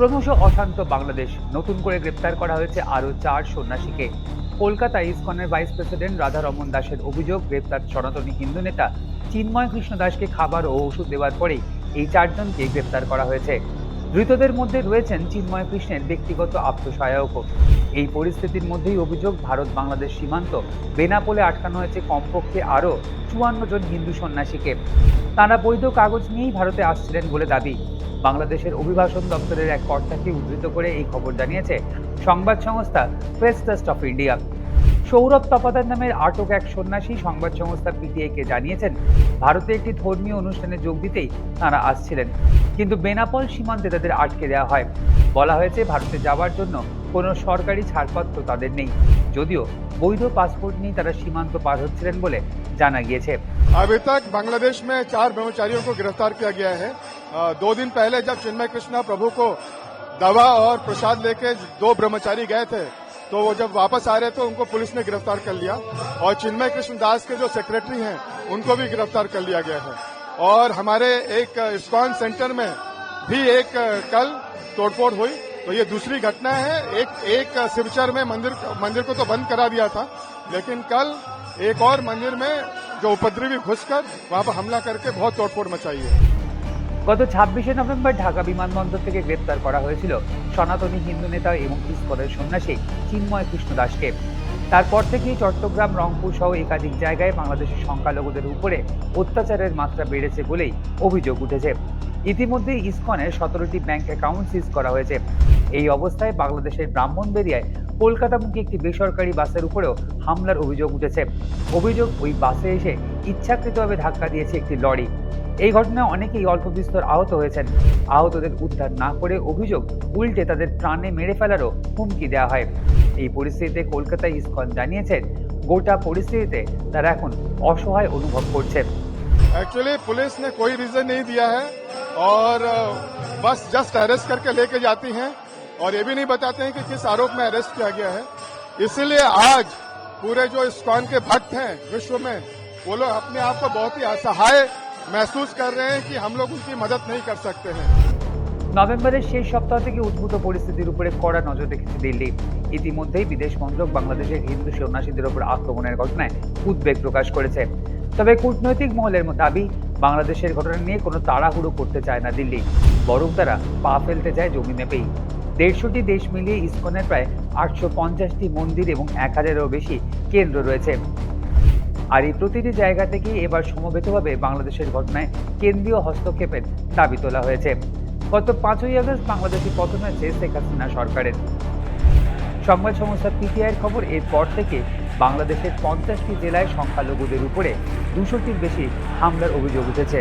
ক্রমশ অশান্ত বাংলাদেশ। নতুন করে গ্রেপ্তার করা হয়েছে আরও চার সন্ন্যাসীকে। কলকাতা ইসকনের ভাইস প্রেসিডেন্ট রাধা রমন দাসের অভিযোগ, গ্রেপ্তার সনাতনী হিন্দু নেতা চিন্ময় কৃষ্ণ দাসকে খাবার ও ওষুধ দেওয়ার পরেই এই চারজনকে গ্রেপ্তার করা হয়েছে। ধৃতদের মধ্যে রয়েছেন চিন্ময় কৃষ্ণের ব্যক্তিগত আত্মসহায়কও। এই পরিস্থিতির মধ্যেই অভিযোগ, ভারত বাংলাদেশ সীমান্ত বেনাপোলে আটকানো হয়েছে কমপক্ষে আরও চুয়ান্ন জন হিন্দু সন্ন্যাসীকে। তারা বৈধ কাগজ নিয়েই ভারতে আসছিলেন বলে দাবি। বাংলাদেশের অভিবাসন দপ্তরের এক কর্তাকে উদ্ধৃত করে এই খবর জানিয়েছে সংবাদ সংস্থা press trust of India. Sourav Tapadar নামের আটক এক সন্ন্যাসী সংবাদ সংস্থা পিটিআইকে জানিয়েছেন, ভারতে একটি ধর্মীয় অনুষ্ঠানে যোগ দিতেই তাঁরা আসছিলেন। কিন্তু বেনাপল সীমান্তে তাদের আটকে দেওয়া হয়। বলা হয়েছে, ভারতে যাওয়ার জন্য কোনো সরকারি ছাড়পত্র তাদের নেই। যদিও বৈধ পাসপোর্ট নিয়ে তারা সীমান্ত পার হচ্ছিলেন বলে জানা গিয়েছে अभी तक बांग्लादेश में चार ब्रह्मचारियों को गिरफ्तार किया गया है अ, दो दिन पहले जब चिन्मय कृष्णा प्रभु को दवा और प्रसाद लेके दो ब्रह्मचारी गए थे तो वो जब वापस आ रहे थे उनको पुलिस ने गिरफ्तार कर लिया और चिन्मय कृष्ण दास के जो सेक्रेटरी हैं उनको भी गिरफ्तार कर लिया गया है और हमारे एक इस्कॉन सेंटर में भी एक अ, कल तोड़फोड़ हुई तो ये दूसरी घटना है एक एक शिवचर में मंदिर मंदिर को तो बंद करा दिया था लेकिन कल एक और मंदिर में जो उपद्रवी घुसकर वहां पर हमला करके बहुत तोड़फोड़ मचाई है গত ছাব্বিশে নভেম্বর ঢাকা বিমানবন্দর থেকে গ্রেপ্তার করা হয়েছিল সনাতনী হিন্দু নেতা এবং ইস্কনের সন্ন্যাসী চিন্ময় কৃষ্ণ দাসকে তারপর থেকেই চট্টগ্রাম রংপুর সহ একাধিক জায়গায় বাংলাদেশের সংখ্যালঘুদের উপরে অত্যাচারের মাত্রা বেড়েছে বলেই অভিযোগ উঠেছে ইতিমধ্যে ইসকনের সতেরোটি ব্যাংক অ্যাকাউন্ট সিজ করা হয়েছে। এই অবস্থায় বাংলাদেশের ব্রাহ্মণবেরিয়ায় কলকাতামুখী একটি বেসরকারি বাসের উপরেও হামলার অভিযোগ উঠেছে। অভিযোগ, ওই বাসে এসে ইচ্ছাকৃতভাবে ধাক্কা দিয়েছে একটি লরি। এই ঘটনায় অনেকেই অল্প বিস্তর আহত হয়েছেন। আহতদের উদ্ধার না করে অভিযোগ উল্টে তাদের প্রাণে মেরে ফেলারও হুমকি দেওয়া হয়। এই পরিস্থিতিতে কলকাতা ইসকন জানিয়েছেন, গোটা পরিস্থিতিতে তারা এখন অসহায় অনুভব করছেন। एक्चुअली पुलिस ने कोई रीजन नहीं दिया है और अ, बस जस्ट अरेस्ट करके लेके जाती हैं और ये भी नहीं बताते हैं कि किस आरोप में अरेस्ट किया गया है इसीलिए आज पूरे जो इस्कॉन के भक्त हैं विश्व में वो लोग अपने आप को बहुत ही असहाय महसूस कर रहे हैं कि हम लोग उनकी मदद नहीं कर सकते हैं নভেম্বরের শেষ সপ্তাহ থেকে উদ্ভূত পরিস্থিতির উপরে কড়া নজর রেখেছে দিল্লি ইতিমধ্যেই বিদেশ মন্ত্রক বাংলাদেশের হিন্দু সন্ন্যাসীদের উপর আক্রমণের ঘটনায় উদ্বেগ প্রকাশ করেছে তবে কূটনৈতিক মহলের দাবি বাংলাদেশের ঘটনা নিয়ে কোনো তাড়াহুড়ো করতে চায় না দিল্লি, বরং তারা পা ফেলতে চায় জমি মেপেই। দেড়শোটি দেশ মিলিয়ে ইসকনের প্রায় আটশো পঞ্চাশটি মন্দির এবং এক হাজারেরও বেশি কেন্দ্র রয়েছে। আর এই প্রতিটি জায়গা থেকেই এবার সমবেতভাবে বাংলাদেশের ঘটনায় কেন্দ্রীয় হস্তক্ষেপের দাবি তোলা হয়েছে। গত পাঁচই আগস্ট বাংলাদেশে পতন হয়েছে শেখ হাসিনা সরকারের। সংবাদ সংস্থা পিটিআইয়ের খবর এরপর থেকে বাংলাদেশের পঞ্চাশটি জেলায় সংখ্যালঘুদের উপরে দুশোটির বেশি হামলার অভিযোগ উঠেছে।